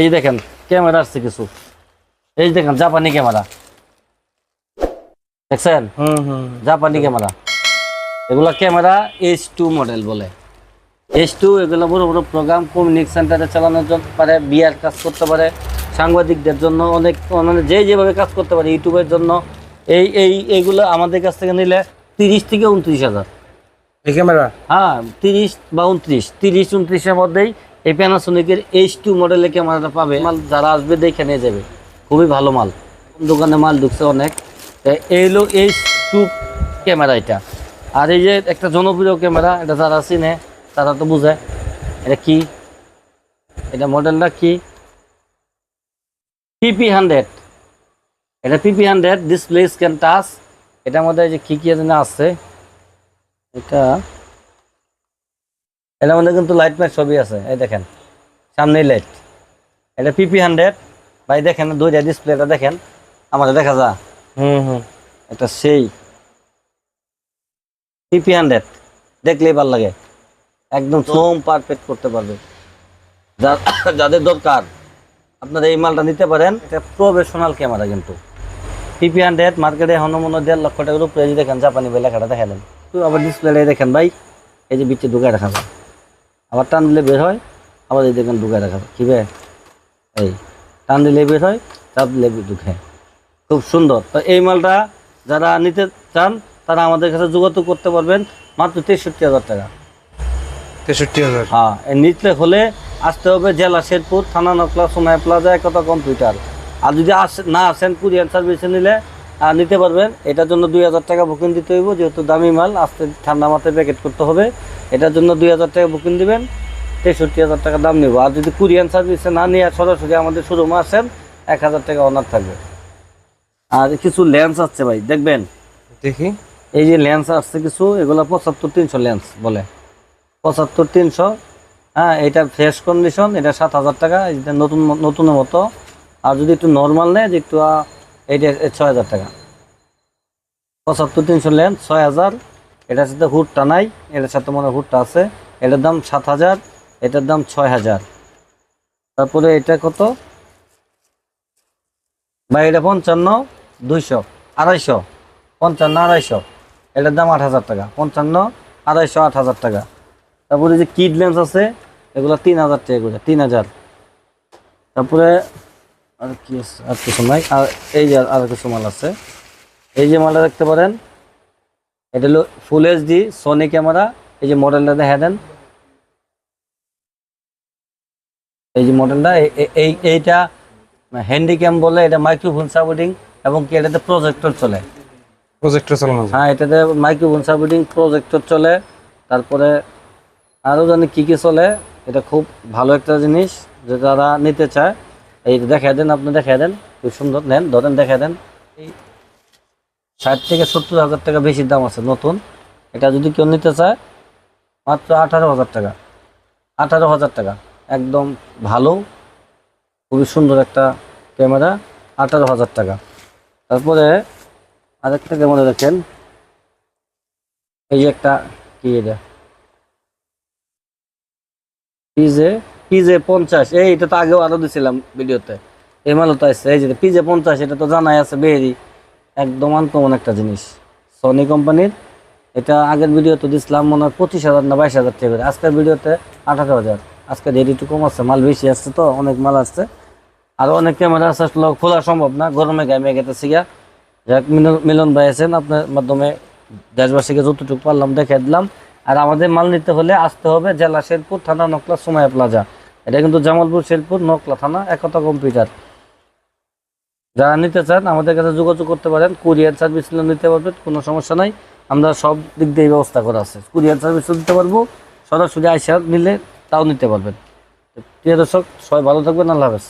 এই দেখেন ক্যামেরা আসছে কিছু। এই দেখেন জাপানি ক্যামেরা। দেখছেন? হুম হুম জাপানি ক্যামেরা। এগুলা ক্যামেরা এইচ টু মডেল বলে। এইচ টু এগুলো বড় বড় প্রোগ্রাম কমিউনিক সেন্টারে চালানোর জন্য পারে বিয়ার কাজ করতে পারে সাংবাদিকদের জন্য অনেক মানে যে যেভাবে কাজ করতে পারে ইউটিউবের জন্য এই এই এইগুলো আমাদের কাছ থেকে নিলে তিরিশ থেকে উনত্রিশ হাজার। এই ক্যামেরা? হ্যাঁ তিরিশ বা উনত্রিশ তিরিশ উনত্রিশের মধ্যেই এই প্যানাসোনিকের এইচ টু মডেলের ক্যামেরাটা পাবে। মাল যারা আসবে দেখে নিয়ে যাবে। খুবই ভালো মাল। দোকানে মাল ঢুকছে অনেক। এই হলো এইচ টু ক্যামেরা এটা। আর এই যে একটা জনপ্রিয় ক্যামেরা, এটা যারা চিনে, তারা তো বুঝে। এটা কি? এটা মডেলটা কি? পিপি হান্ড্রেড এটা PP hundred display scan touch এটার মধ্যে যে কী কী যেন আছে। এটা এটার মধ্যে কিন্তু লাইট ম্যাট সবই আছে এই দেখেন। সামনেই লাইট এটা পিপি হান্ড্রেড ভাই দেখেন দুইটা ডিসপ্লেটা দেখেন। আমাদের দেখা যা। হুম হুম। এটা সেই পিপি হান্ড্রেড দেখলেই ভালো লাগে। একদম সোম পারফেক্ট করতে পারবে। যা- যাদের দরকার আপনারা এই মালটা নিতে পারেন। এটা প্রফেশনাল ক্যামেরা কিন্তু। পিপি হান্ড্রেড মার্কেটে এখন মনে দেড় লক্ষ টাকার উপরে। দেখেন জাপানি বই লেখাটা দেখালেন। তো আবার ডিসপ্লে দেখেন ভাই। এই যে বিচে ঢুকায় রাখা যায় আবার টান দিলে বের হয় আবার এই দেখেন ঢুকায় রাখা যায় কি বে? এই টান দিলে বের হয় চাপ দিলে ঢুকে। খুব সুন্দর। তো এই মালটা যারা নিতে চান তারা আমাদের কাছে যোগাযোগ করতে পারবেন মাত্র তেষট্টি হাজার টাকা। তেষট্টি হাজার? হ্যাঁ নিতে হলে আসতে হবে জেলা শেরপুর থানা নকলা সোনায় প্লাজা একতা কম্পিউটার। আর যদি আসে না আসেন কুরিয়ার সার্ভিসে নিলে নিতে পারবেন। এটার জন্য দুই হাজার টাকা বুকিং দিতে হইব যেহেতু দামি মাল আসতে ঠান্ডা মাথায় প্যাকেট করতে হবে। এটার জন্য দুই হাজার টাকা বুকিং দিবেন তেষট্টি হাজার টাকা দাম নেব। আর যদি কুরিয়ান সার্ভিসে না নিয়ে সরাসরি আমাদের শোরুমে আসেন এক হাজার টাকা অনার থাকবে। আর কিছু লেন্স আসছে ভাই দেখবেন? দেখি। এই যে লেন্স আসছে কিছু এগুলো পঁচাত্তর তিনশো লেন্স বলে। পঁচাত্তর তিনশো হ্যাঁ এটা ফ্রেশ কন্ডিশন এটা সাত হাজার টাকা এটা নতুন নতুনের মতো। আর যদি একটু নর্মাল নেয় যে একটু এইটা ছয় হাজার টাকা। পঁচাত্তর তিনশো লেন্স ছয় হাজার এটার সাথে হুডটা নাই, এটার সাথে মনে হুডটা আছে। এটার দাম সাত হাজার, এটার দাম ছয় হাজার। তারপরে এটা কত? বা এটা পঞ্চান্ন, দুইশো, আড়াইশো, পঞ্চান্ন, আড়াইশো। এটার দাম আট হাজার টাকা, পঞ্চান্ন, আড়াইশো, আট হাজার টাকা। তারপরে যে কিড লেন্স আছে, এগুলো তিন হাজার টাকা তিন হাজার। তারপরে আর কি আছে, আর কিছু নাই। আর এই যে আর কিছু মাল আছে। এই যে মালটা দেখতে পারেন এটা হলো ফুল এইচডি সোনি ক্যামেরা এই যে মডেলটা দেখা দেন। এই যে মডেলটা এই এইটা হ্যান্ডিক্যাম বলে এটা মাইক্রোফোন সাপোর্টিং এবং কি এটাতে প্রজেক্টর চলে। প্রজেক্টর চালানো হ্যাঁ এটাতে মাইক্রোফোন সাপোর্টিং প্রজেক্টর চলে। তারপরে আরও জানি কী কী চলে এটা খুব ভালো একটা জিনিস যে যারা নিতে চায়। এই দেখা দেন আপনি দেখা দেন খুব সুন্দর। নেন ধরেন দেখা দেন। এই ষাট থেকে সত্তর হাজার টাকা বেশি দাম আছে নতুন। এটা যদি কেউ নিতে চায়, মাত্র আঠারো হাজার টাকা। আঠারো হাজার টাকা। একদম ভালো, খুবই সুন্দর একটা ক্যামেরা, আঠারো হাজার টাকা। তারপরে আরেকটা ক্যামেরা দেখেন। এই যে একটা, কি এটা? পিজে পিজে পঞ্চাশ। এই, এটা তো আগেও আরও দিছিলাম ভিডিওতে। এই মালও তো আসছে এই যে পিজে পঞ্চাশ, এটা তো জানাই আছে বেরি। একদম আনকমন একটা জিনিস। সনি কোম্পানির এটা আগের ভিডিওতে দিছিলাম মনে হয় পঁচিশ হাজার না বাইশ হাজার টাকা আজকের ভিডিওতে আঠারো হাজার। আজকে রেট একটু কম আছে, মাল বেশি আসছে তো, অনেক মাল আসছে আরও অনেক ক্যামেরা আছে, আসলে খোলা সম্ভব না। গরমে গামে গেতেছি গা। যাক মিলন- মিলন ভাই আছেন, আপনার মাধ্যমে দেশবাসীকে যতটুকু পারলাম দেখে দিলাম। আর আমাদের মাল নিতে হলে আসতে হবে জেলা শেরপুর থানা নকলা সুমায়া প্লাজা। এটা কিন্তু জামালপুর, শেরপুর, নকলা থানা একতা কম্পিউটার। যারা নিতে চান, আমাদের কাছে যোগাযোগ করতে পারেন। কুরিয়ার সার্ভিস নিতে পারবেন, কোনো সমস্যা নাই। আমরা সব দিক দিয়ে ব্যবস্থা করা আছে। কুরিয়ার সার্ভিসও দিতে পারব, সরাসরি আইসা নিলে তাও নিতে পারবেন। প্রিয় দর্শক, সবাই ভালো থাকবেন, আল্লাহ হাফেজ।